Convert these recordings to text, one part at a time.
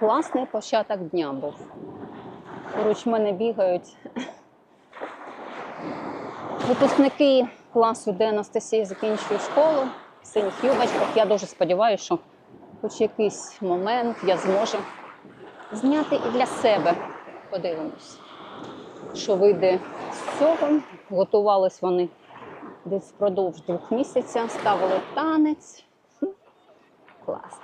Класний початок дня був. Поруч мене бігають випускники класу, де Анастасія закінчує школу в синіх юбочках. Я дуже сподіваюся, що хоч якийсь момент я зможу зняти і для себе. Подивимось, що вийде з цього. Готувались вони десь впродовж двох місяців, ставили танець. Класно.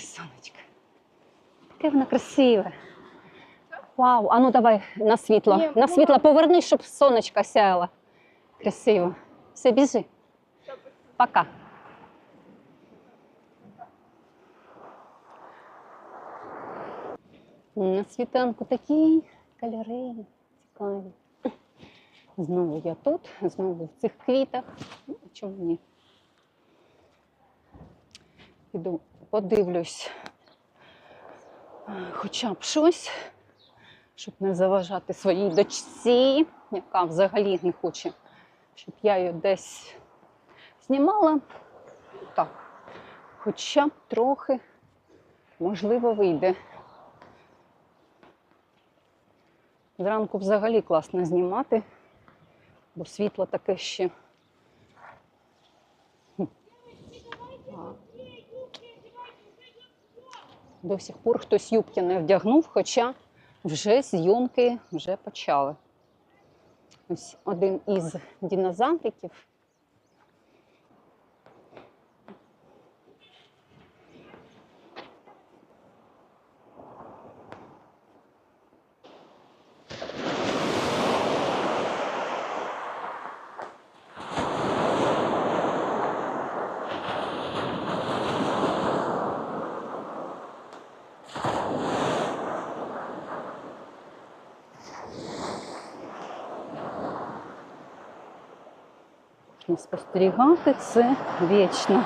Ти сонечко. Яке воно красиве. Вау, а ну давай на світло. Ні, на ну, світло поверни, щоб сонечко сяяло. Красиво. Все, біжи. Пока. На світанку такі кольори цікаві. Знову я тут, знову в цих квітах. Ну, чому ні? Піду подивлюсь хоча б щось, щоб не заважати своїй дочці, яка взагалі не хоче, щоб я її десь знімала. Так, хоча б трохи, можливо, вийде. Зранку взагалі класно знімати, бо світло таке ще. Хм. А. До сих пор хтось юбки не вдягнув, хоча вже зйомки вже почали. Ось один із динозавриків. Спостерігати це вічно.